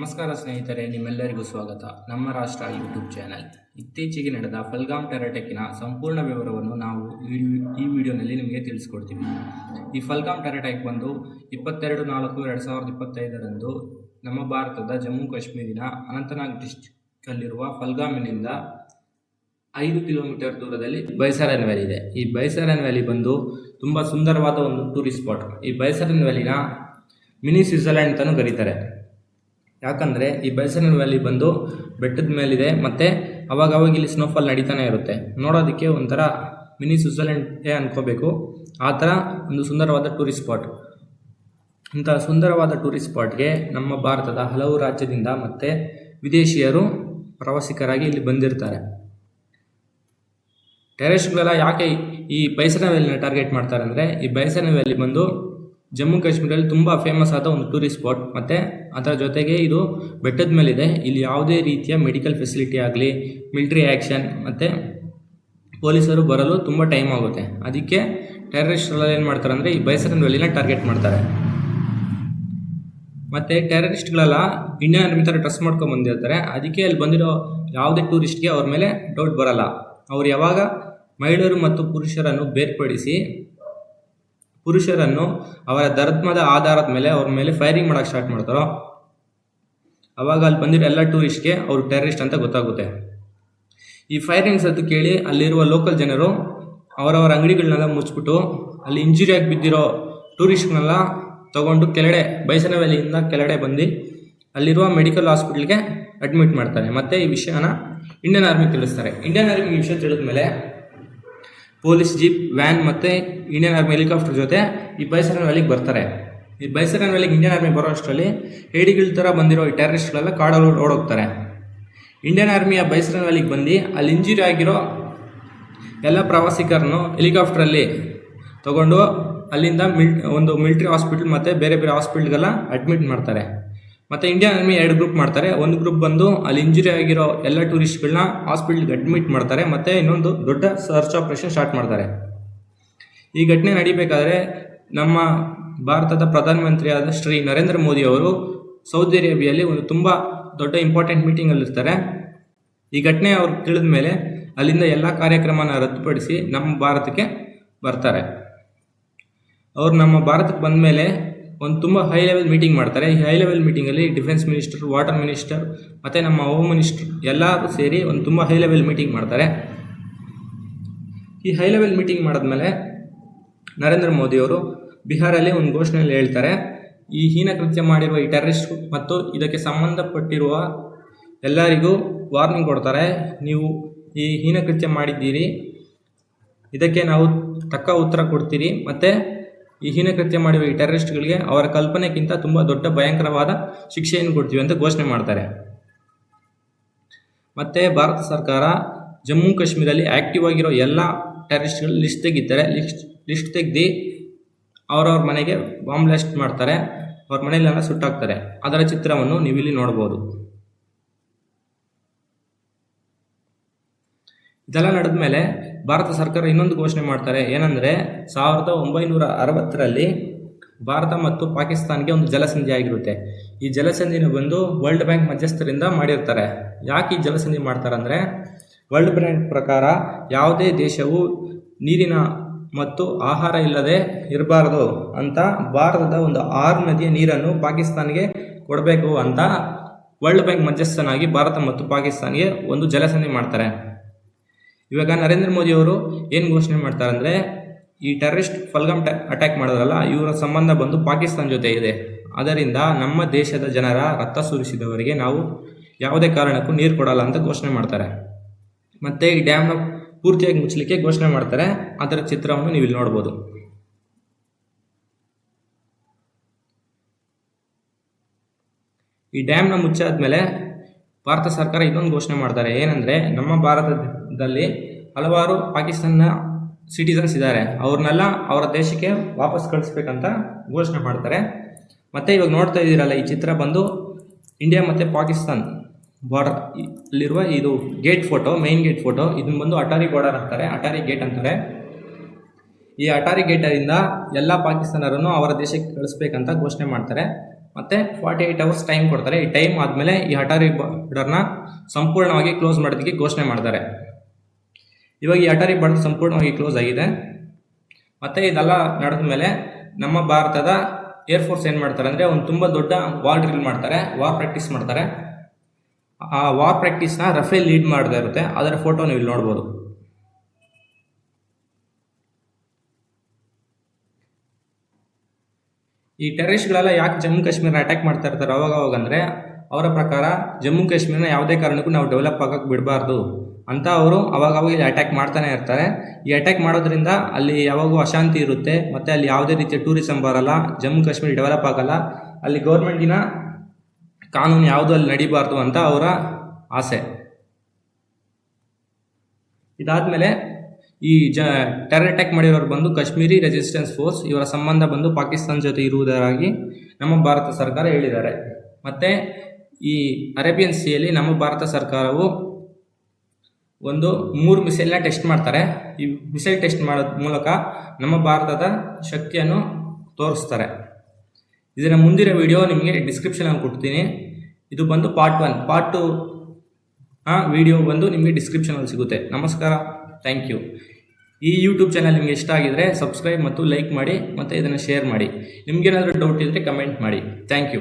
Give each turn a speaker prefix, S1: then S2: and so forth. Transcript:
S1: ನಮಸ್ಕಾರ ಸ್ನೇಹಿತರೆ, ನಿಮ್ಮೆಲ್ಲರಿಗೂ ಸ್ವಾಗತ. ನಮ್ಮ ರಾಷ್ಟ್ರ ಯೂಟ್ಯೂಬ್ ಚಾನೆಲ್. ಇತ್ತೀಚೆಗೆ ನಡೆದ ಫಲ್ಗಾಮ್ ಟೆರಟೆಕ್ಕಿನ ಸಂಪೂರ್ಣ ವಿವರವನ್ನು ನಾವು ಈ ಈ ವಿಡಿಯೋನಲ್ಲಿ ನಿಮಗೆ ತಿಳಿಸ್ಕೊಡ್ತೀವಿ. ಈ ಫಲ್ಗಾಮ್ ಟೆರಾಟೆಕ್ ಬಂದು ಇಪ್ಪತ್ತೆರಡು ನಾಲ್ಕು ಎರಡು ಸಾವಿರದ ಇಪ್ಪತ್ತೈದರಂದು ನಮ್ಮ ಭಾರತದ ಜಮ್ಮು ಕಾಶ್ಮೀರಿನ ಅನಂತನಾಗ್ ಡಿಸ್ಟಿಕ್ಕಲ್ಲಿರುವ ಫಲ್ಗಾಮಿನಿಂದ ಐದು ಕಿಲೋಮೀಟರ್ ದೂರದಲ್ಲಿ ಬೈಸರನ್ ವ್ಯಾಲಿ ಇದೆ. ಈ ಬೈಸರನ್ ವ್ಯಾಲಿ ಬಂದು ತುಂಬ ಸುಂದರವಾದ ಒಂದು ಟೂರಿಸ್ಟ್ ಸ್ಪಾಟ್ ಈ ಬೈಸರನ್ ವ್ಯಾಲಿನ ಮಿನಿ ಸ್ವಿಟ್ಜರ್ಲ್ಯಾಂಡ್ ಅಂತಲೂ ಕರೀತಾರೆ. ಯಾಕಂದರೆ ಈ ಬೈಸನಲ್ ವ್ಯಾಲಿ ಬಂದು ಬೆಟ್ಟದ ಮೇಲಿದೆ, ಮತ್ತು ಅವಾಗವಾಗ ಇಲ್ಲಿ ಸ್ನೋಫಾಲ್ ನಡೀತಾನೆ ಇರುತ್ತೆ. ನೋಡೋದಕ್ಕೆ ಒಂಥರ ಮಿನಿ ಏ ಅನ್ಕೋಬೇಕು. ಆ ಥರ ಒಂದು ಸುಂದರವಾದ ಟೂರಿಸ್ಟ್ ಸ್ಪಾಟ್ ಇಂಥ ಸುಂದರವಾದ ಟೂರಿಸ್ಟ್ ಸ್ಪಾಟ್ಗೆ ನಮ್ಮ ಭಾರತದ ಹಲವು ರಾಜ್ಯದಿಂದ ಮತ್ತು ವಿದೇಶಿಯರು ಪ್ರವಾಸಿಗರಾಗಿ ಇಲ್ಲಿ ಬಂದಿರ್ತಾರೆ. ಟೆರೆಸ್ಟ್ಗಳೆಲ್ಲ ಯಾಕೆ ಈ ಬೈಸನ ವ್ಯಾಲಿನ ಟಾರ್ಗೆಟ್ ಮಾಡ್ತಾರೆ ಅಂದರೆ ಈ ಬೈಸನ ವ್ಯಾಲಿ ಬಂದು ಜಮ್ಮು ಕಾಶ್ಮೀರಲ್ಲಿ ತುಂಬ ಫೇಮಸ್ ಆದ ಒಂದು ಟೂರಿಸ್ಟ್ ಸ್ಪಾಟ್ ಮತ್ತು ಅದರ ಜೊತೆಗೆ ಇದು ಬೆಟ್ಟದ ಮೇಲಿದೆ. ಇಲ್ಲಿ ಯಾವುದೇ ರೀತಿಯ ಮೆಡಿಕಲ್ ಫೆಸಿಲಿಟಿ ಆಗಲಿ ಮಿಲ್ಟ್ರಿ ಆ್ಯಕ್ಷನ್ ಮತ್ತು ಪೊಲೀಸರು ಬರಲು ತುಂಬ ಟೈಮ್ ಆಗುತ್ತೆ. ಅದಕ್ಕೆ ಟೆರರಿಸ್ಟ್ಗಳಲ್ಲಿ ಏನು ಮಾಡ್ತಾರೆ ಅಂದರೆ ಈ ಬೈಸರನ್ ವ್ಯಾಲಿನ ಟಾರ್ಗೆಟ್ ಮಾಡ್ತಾರೆ. ಮತ್ತು ಟೆರರಿಸ್ಟ್ಗಳೆಲ್ಲ ಇಂಡಿಯನ್ ಆರ್ಮಿ ಥರ ಟ್ರಸ್ಟ್ ಮಾಡ್ಕೊಂಡು ಬಂದಿರ್ತಾರೆ. ಅದಕ್ಕೆ ಅಲ್ಲಿ ಬಂದಿರೋ ಯಾವುದೇ ಟೂರಿಸ್ಟ್ಗೆ ಅವ್ರ ಮೇಲೆ ಡೌಟ್ ಬರಲ್ಲ. ಅವ್ರು ಯಾವಾಗ ಮಹಿಳೆಯರು ಮತ್ತು ಪುರುಷರನ್ನು ಬೇರ್ಪಡಿಸಿ ಪುರುಷರನ್ನು ಅವರ ಧರ್ಮದ ಆಧಾರದ ಮೇಲೆ ಅವ್ರ ಮೇಲೆ ಫೈರಿಂಗ್ ಮಾಡೋಕ್ಕೆ ಸ್ಟಾರ್ಟ್ ಮಾಡ್ತಾರೋ, ಅವಾಗ ಅಲ್ಲಿ ಬಂದಿರೋ ಎಲ್ಲ ಟೂರಿಸ್ಟ್ಗೆ ಅವರು ಟೆರರಿಸ್ಟ್ ಅಂತ ಗೊತ್ತಾಗುತ್ತೆ. ಈ ಫೈರಿಂಗ್ಸ್ ಅದು ಕೇಳಿ ಅಲ್ಲಿರುವ ಲೋಕಲ್ ಜನರು ಅವರವರ ಅಂಗಡಿಗಳನ್ನೆಲ್ಲ ಮುಚ್ಚಿಬಿಟ್ಟು ಅಲ್ಲಿ ಇಂಜುರಿ ಆಗಿ ಬಿದ್ದಿರೋ ಟೂರಿಸ್ಟ್ನೆಲ್ಲ ತಗೊಂಡು ಕೆಳಗಡೆ, ಬೈಸನ ವ್ಯಾಲಿಯಿಂದ ಕೆಳಗಡೆ ಬಂದು ಅಲ್ಲಿರುವ ಮೆಡಿಕಲ್ ಹಾಸ್ಪಿಟ್ಲ್ಗೆ ಅಡ್ಮಿಟ್ ಮಾಡ್ತಾರೆ. ಮತ್ತು ಈ ವಿಷಯನ ಇಂಡಿಯನ್ ಆರ್ಮಿ ತಿಳಿಸ್ತಾರೆ. ಇಂಡಿಯನ್ ಆರ್ಮಿ ಈ ವಿಷಯ ತಿಳಿದ ಮೇಲೆ ಪೊಲೀಸ್ ಜೀಪ್, ವ್ಯಾನ್ ಮತ್ತು ಇಂಡಿಯನ್ ಆರ್ಮಿ ಹೆಲಿಕಾಪ್ಟರ್ ಜೊತೆ ಈ ಬೈಸರನ್ ವ್ಯಾಲಿಗೆ ಬರ್ತಾರೆ. ಈ ಬೈಸರನ್ ವ್ಯಾಲಿಗೆ ಇಂಡಿಯನ್ ಆರ್ಮಿ ಬರೋ ಅಷ್ಟರಲ್ಲಿ ಹೇಡಿಗಳ ಥರ ಬಂದಿರೋ ಈ ಟೆರರಿಸ್ಟ್ಗಳೆಲ್ಲ ಕಾಡಲ್ಲಿ ಓಡೋಗ್ತಾರೆ. ಇಂಡಿಯನ್ ಆರ್ಮಿಯ ಬೈಸರನ್ ವ್ಯಾಲಿಗೆ ಬಂದು ಅಲ್ಲಿ ಇಂಜುರಿ ಆಗಿರೋ ಎಲ್ಲ ಪ್ರವಾಸಿಗರನ್ನು ಹೆಲಿಕಾಪ್ಟ್ರಲ್ಲಿ ತಗೊಂಡು ಅಲ್ಲಿಂದ ಮಿಲ್ ಒಂದು ಮಿಲ್ಟ್ರಿ ಹಾಸ್ಪಿಟ್ಲ್ ಮತ್ತು ಬೇರೆ ಬೇರೆ ಹಾಸ್ಪಿಟ್ಲ್ಗೆಲ್ಲ ಅಡ್ಮಿಟ್ ಮಾಡ್ತಾರೆ. ಮತ್ತು ಇಂಡಿಯನ್ ಆರ್ಮಿ ಎರಡು ಗ್ರೂಪ್ ಮಾಡ್ತಾರೆ. ಒಂದು ಗ್ರೂಪ್ ಬಂದು ಅಲ್ಲಿ ಇಂಜುರಿ ಆಗಿರೋ ಎಲ್ಲ ಟೂರಿಸ್ಟ್ಗಳನ್ನ ಹಾಸ್ಪಿಟ್ಲ್ಗೆ ಅಡ್ಮಿಟ್ ಮಾಡ್ತಾರೆ. ಮತ್ತು ಇನ್ನೊಂದು ದೊಡ್ಡ ಸರ್ಚ್ ಆಪರೇಷನ್ ಸ್ಟಾರ್ಟ್ ಮಾಡ್ತಾರೆ. ಈ ಘಟನೆ ನಡಿಬೇಕಾದ್ರೆ ನಮ್ಮ ಭಾರತದ ಪ್ರಧಾನಮಂತ್ರಿಯಾದ ಶ್ರೀ ನರೇಂದ್ರ ಮೋದಿ ಅವರು ಸೌದಿ ಅರೇಬಿಯಲ್ಲಿ ಒಂದು ತುಂಬ ದೊಡ್ಡ ಇಂಪಾರ್ಟೆಂಟ್ ಮೀಟಿಂಗಲ್ಲಿ ಇರ್ತಾರೆ. ಈ ಘಟನೆ ಅವ್ರು ತಿಳಿದ ಮೇಲೆ ಅಲ್ಲಿಂದ ಎಲ್ಲ ಕಾರ್ಯಕ್ರಮನ ರದ್ದುಪಡಿಸಿ ನಮ್ಮ ಭಾರತಕ್ಕೆ ಬರ್ತಾರೆ. ಅವ್ರು ನಮ್ಮ ಭಾರತಕ್ಕೆ ಬಂದ ಮೇಲೆ ಒಂದು ತುಂಬ ಹೈ ಲೆವೆಲ್ ಮೀಟಿಂಗ್ ಮಾಡ್ತಾರೆ. ಈ ಹೈ ಲೆವೆಲ್ ಮೀಟಿಂಗಲ್ಲಿ ಡಿಫೆನ್ಸ್ ಮಿನಿಸ್ಟರ್ ವಾಟರ್ ಮಿನಿಸ್ಟರ್ ಮತ್ತು ನಮ್ಮ ಹೋಮ್ ಮಿನಿಸ್ಟರ್ ಎಲ್ಲರೂ ಸೇರಿ ಒಂದು ತುಂಬ ಹೈ ಲೆವೆಲ್ ಮೀಟಿಂಗ್ ಮಾಡ್ತಾರೆ. ಈ ಹೈ ಲೆವೆಲ್ ಮೀಟಿಂಗ್ ಮಾಡಿದ್ಮೇಲೆ ನರೇಂದ್ರ ಮೋದಿಯವರು ಬಿಹಾರಲ್ಲಿ ಒಂದು ಘೋಷಣೆಯಲ್ಲಿ ಹೇಳ್ತಾರೆ, ಈ ಹೀನ ಕೃತ್ಯ ಮಾಡಿರುವ ಈ ಟೆರರಿಸ್ಟ್ ಮತ್ತು ಇದಕ್ಕೆ ಸಂಬಂಧಪಟ್ಟಿರುವ ಎಲ್ಲರಿಗೂ ವಾರ್ನಿಂಗ್ ಕೊಡ್ತಾರೆ, ನೀವು ಈ ಹೀನ ಕೃತ್ಯ ಮಾಡಿದ್ದೀರಿ, ಇದಕ್ಕೆ ನಾವು ತಕ್ಕ ಉತ್ತರ ಕೊಡ್ತೀರಿ, ಮತ್ತು ಈ ಹೀನ ಕೃತ್ಯ ಮಾಡಿರುವ ಈ ಟೆರರಿಸ್ಟ್ಗಳಿಗೆ ಅವರ ಕಲ್ಪನೆಗಿಂತ ತುಂಬ ದೊಡ್ಡ ಭಯಂಕರವಾದ ಶಿಕ್ಷೆಯನ್ನು ಕೊಡ್ತೀವಿ ಅಂತ ಘೋಷಣೆ ಮಾಡ್ತಾರೆ. ಮತ್ತು ಭಾರತ ಸರ್ಕಾರ ಜಮ್ಮು ಕಾಶ್ಮೀರಲ್ಲಿ ಆ್ಯಕ್ಟಿವ್ ಆಗಿರೋ ಎಲ್ಲ ಟೆರರಿಸ್ಟ್ಗಳು ಲಿಸ್ಟ್ ತೆಗಿತಾರೆ. ಲಿಸ್ಟ್ ಲಿಸ್ಟ್ ತೆಗ್ದು ಅವರವ್ರ ಮನೆಗೆ ಬಾಂಬ್ ಬ್ಲಾಸ್ಟ್ ಮಾಡ್ತಾರೆ. ಅವ್ರ ಮನೆಯಲ್ಲೆಲ್ಲ ಸುಟ್ಟಾಕ್ತಾರೆ. ಅದರ ಚಿತ್ರವನ್ನು ನೀವಿಲ್ಲಿ ನೋಡ್ಬೋದು. ಇದೆಲ್ಲ ನಡೆದ ಮೇಲೆ ಭಾರತ ಸರ್ಕಾರ ಇನ್ನೊಂದು ಘೋಷಣೆ ಮಾಡ್ತಾರೆ. ಏನಂದರೆ, ಸಾವಿರದ ಒಂಬೈನೂರ ಅರವತ್ತರಲ್ಲಿ ಭಾರತ ಮತ್ತು ಪಾಕಿಸ್ತಾನ್ಗೆ ಒಂದು ಜಲಸಂಧಿ ಆಗಿರುತ್ತೆ. ಈ ಜಲಸಂಧಿನ ಬಂದು ವರ್ಲ್ಡ್ ಬ್ಯಾಂಕ್ ಮಧ್ಯಸ್ಥರಿಂದ ಮಾಡಿರ್ತಾರೆ. ಯಾಕೆ ಈ ಜಲಸಂಧಿ ಮಾಡ್ತಾರೆ ಅಂದರೆ, ವರ್ಲ್ಡ್ ಬ್ಯಾಂಕ್ ಪ್ರಕಾರ ಯಾವುದೇ ದೇಶವು ನೀರಿನ ಮತ್ತು ಆಹಾರ ಇಲ್ಲದೆ ಇರಬಾರ್ದು ಅಂತ ಭಾರತದ ಒಂದು ಆರು ನದಿಯ ನೀರನ್ನು ಪಾಕಿಸ್ತಾನ್ಗೆ ಕೊಡಬೇಕು ಅಂತ ವರ್ಲ್ಡ್ ಬ್ಯಾಂಕ್ ಮಧ್ಯಸ್ಥನಾಗಿ ಭಾರತ ಮತ್ತು ಪಾಕಿಸ್ತಾನ್ಗೆ ಒಂದು ಜಲಸಂಧಿ ಮಾಡ್ತಾರೆ. ಇವಾಗ ನರೇಂದ್ರ ಮೋದಿ ಅವರು ಏನು ಘೋಷಣೆ ಮಾಡ್ತಾರೆ ಅಂದರೆ ಈ ಟೆರರಿಸ್ಟ್ ಫಲ್ಗಮ್ ಅಟ್ಯಾಕ್ ಮಾಡಿದ್ರಲ್ಲ, ಇವರ ಸಂಬಂಧ ಬಂದು ಪಾಕಿಸ್ತಾನ ಜೊತೆ ಇದೆ. ಅದರಿಂದ ನಮ್ಮ ದೇಶದ ಜನರ ರಕ್ತ ಸುರಿಸಿದವರಿಗೆ ನಾವು ಯಾವುದೇ ಕಾರಣಕ್ಕೂ ನೀರು ಕೊಡಲ್ಲ ಅಂತ ಘೋಷಣೆ ಮಾಡ್ತಾರೆ. ಮತ್ತು ಈ ಡ್ಯಾಮ್ನ ಪೂರ್ತಿಯಾಗಿ ಮುಚ್ಚಲಿಕ್ಕೆ ಘೋಷಣೆ ಮಾಡ್ತಾರೆ. ಅದರ ಚಿತ್ರವನ್ನು ನೀವು ಇಲ್ಲಿ ನೋಡ್ಬೋದು. ಈ ಡ್ಯಾಮ್ನ ಮುಚ್ಚಾದ್ಮೇಲೆ ಭಾರತ ಸರ್ಕಾರ ಇನ್ನೊಂದು ಘೋಷಣೆ ಮಾಡ್ತಾರೆ. ಏನಂದರೆ, ನಮ್ಮ ಭಾರತದಲ್ಲಿ ಹಲವಾರು ಪಾಕಿಸ್ತಾನ ಸಿಟಿಸನ್ಸ್ ಇದ್ದಾರೆ. ಅವ್ರನ್ನೆಲ್ಲ ಅವರ ದೇಶಕ್ಕೆ ವಾಪಸ್ ಕಳಿಸ್ಬೇಕಂತ ಘೋಷಣೆ ಮಾಡ್ತಾರೆ. ಮತ್ತು ಇವಾಗ ನೋಡ್ತಾ ಇದ್ದೀರಲ್ಲ, ಈ ಚಿತ್ರ ಬಂದು ಇಂಡಿಯಾ ಮತ್ತು ಪಾಕಿಸ್ತಾನ್ ಬಾರ್ಡರ್ ಅಲ್ಲಿರುವ ಇದು gate photo main gate photo ಇದನ್ನು ಬಂದು ಅಟಾರಿ ಬಾರ್ಡರ್ ಅಂತಾರೆ. ಅಟಾರಿ ಗೇಟ್ ಅಂತಾರೆ. ಈ ಅಟಾರಿ ಗೇಟರಿಂದ ಎಲ್ಲ ಪಾಕಿಸ್ತಾನರನ್ನು ಅವರ ದೇಶಕ್ಕೆ ಕಳಿಸ್ಬೇಕಂತ ಘೋಷಣೆ ಮಾಡ್ತಾರೆ. ಮತ್ತು ಫಾರ್ಟಿ ಏಯ್ಟ್ ಅವರ್ಸ್ ಟೈಮ್ ಕೊಡ್ತಾರೆ. ಈ ಟೈಮ್ ಆದಮೇಲೆ ಈ ಅಟಾರಿ ಬಾರ್ಡರ್ನ ಸಂಪೂರ್ಣವಾಗಿ ಕ್ಲೋಸ್ ಮಾಡೋದಕ್ಕೆ ಘೋಷಣೆ ಮಾಡ್ತಾರೆ. ಇವಾಗ ಈ ಅಟಾರಿ ಬಾರ್ಡರ್ ಸಂಪೂರ್ಣವಾಗಿ ಕ್ಲೋಸ್ ಆಗಿದೆ. ಮತ್ತೆ ಇದೆಲ್ಲ ನಡೆದ ಮೇಲೆ ನಮ್ಮ ಭಾರತದ ಏರ್ಫೋರ್ಸ್ ಏನು ಮಾಡ್ತಾರೆ ಅಂದರೆ ಒಂದು ತುಂಬ ದೊಡ್ಡ ವಾರ್ ಡ್ರಿಲ್ ಮಾಡ್ತಾರೆ ವಾರ್ ಪ್ರಾಕ್ಟೀಸ್ ಮಾಡ್ತಾರೆ. ಆ ವಾರ್ ಪ್ರಾಕ್ಟೀಸ್ನ ರಫೇಲ್ ಲೀಡ್ ಮಾಡ್ತಾ ಇರುತ್ತೆ. ಅದರ ಫೋಟೋ ನೀವು ಇಲ್ಲಿ ನೋಡ್ಬೋದು. ಈ ಟೆರರಿಸ್ಟ್ಗಳೆಲ್ಲ ಯಾಕೆ ಜಮ್ಮು ಕಾಶ್ಮೀರ ಅಟ್ಯಾಕ್ ಮಾಡ್ತಾ ಇರ್ತಾರೆ ಅವಾಗ ಅವಾಗ ಅಂದರೆ ಅವರ ಪ್ರಕಾರ ಜಮ್ಮು ಕಾಶ್ಮೀರನ ಯಾವುದೇ ಕಾರಣಕ್ಕೂ ನಾವು ಡೆವಲಪ್ ಆಗಕ್ಕೆ ಬಿಡಬಾರ್ದು. ಅಂತ ಅವರು ಅವಾಗವಾಗ ಅವಾಗ ಇಲ್ಲಿ ಅಟ್ಯಾಕ್ ಮಾಡ್ತಾನೆ ಇರ್ತಾರೆ. ಈ ಅಟ್ಯಾಕ್ ಮಾಡೋದ್ರಿಂದ ಅಲ್ಲಿ ಯಾವಾಗೂ ಅಶಾಂತಿ ಇರುತ್ತೆ, ಮತ್ತು ಅಲ್ಲಿ ಯಾವುದೇ ರೀತಿಯ ಟೂರಿಸಂ ಬರಲ್ಲ, ಜಮ್ಮು ಕಾಶ್ಮೀರ ಡೆವಲಪ್ ಆಗಲ್ಲ. ಅಲ್ಲಿ ಗೌರ್ಮೆಂಟಿನ ಕಾನೂನು ಯಾವುದು ಅಲ್ಲಿ ನಡಿಬಾರ್ದು ಅಂತ ಅವರ ಆಸೆ. ಇದಾದಮೇಲೆ ಈ ಜ ಟೆರರ್ ಅಟ್ಯಾಕ್ ಮಾಡಿರೋರು ಬಂದು ಕಾಶ್ಮೀರಿ ರೆಸಿಸ್ಟೆನ್ಸ್ ಫೋರ್ಸ್ ಇವರ ಸಂಬಂಧ ಬಂದು ಪಾಕಿಸ್ತಾನ ಜೊತೆ ಇರುವುದರಾಗಿ ನಮ್ಮ ಭಾರತ ಸರ್ಕಾರ ಹೇಳಿದ್ದಾರೆ. ಮತ್ತು ಈ ಅರೇಬಿಯನ್ ಸಿಯಲ್ಲಿ ನಮ್ಮ ಭಾರತ ಸರ್ಕಾರವು ಒಂದು ಮೂರು ಮಿಸೈಲ್ನ ಟೆಸ್ಟ್ ಮಾಡ್ತಾರೆ. ಈ ಮಿಸೈಲ್ ಟೆಸ್ಟ್ ಮಾಡೋದ್ ಮೂಲಕ ನಮ್ಮ ಭಾರತದ ಶಕ್ತಿಯನ್ನು ತೋರಿಸ್ತಾರೆ. ಇದರ ಮುಂದಿನ ವಿಡಿಯೋ ನಿಮಗೆ ಡಿಸ್ಕ್ರಿಪ್ಷನಲ್ಲಿ ಕೊಡ್ತೀನಿ. ಇದು ಬಂದು ಪಾರ್ಟ್ ಒನ್ ಪಾರ್ಟ್ ಟು ಆ ವಿಡಿಯೋ ಬಂದು ನಿಮಗೆ ಡಿಸ್ಕ್ರಿಪ್ಷನಲ್ಲಿ ಸಿಗುತ್ತೆ. ನಮಸ್ಕಾರ. ಥ್ಯಾಂಕ್ ಯು ಈ ಯೂಟ್ಯೂಬ್ ಚಾನಲ್ ನಿಮಗೆ ಇಷ್ಟ ಆಗಿದರೆ ಸಬ್ಸ್ಕ್ರೈಬ್ ಮತ್ತು ಲೈಕ್ ಮಾಡಿ ಮತ್ತು ಇದನ್ನು ಶೇರ್ ಮಾಡಿ. ನಿಮಗೇನಾದರೂ ಡೌಟ್ ಇದ್ದರೆ ಕಮೆಂಟ್ ಮಾಡಿ. Thank you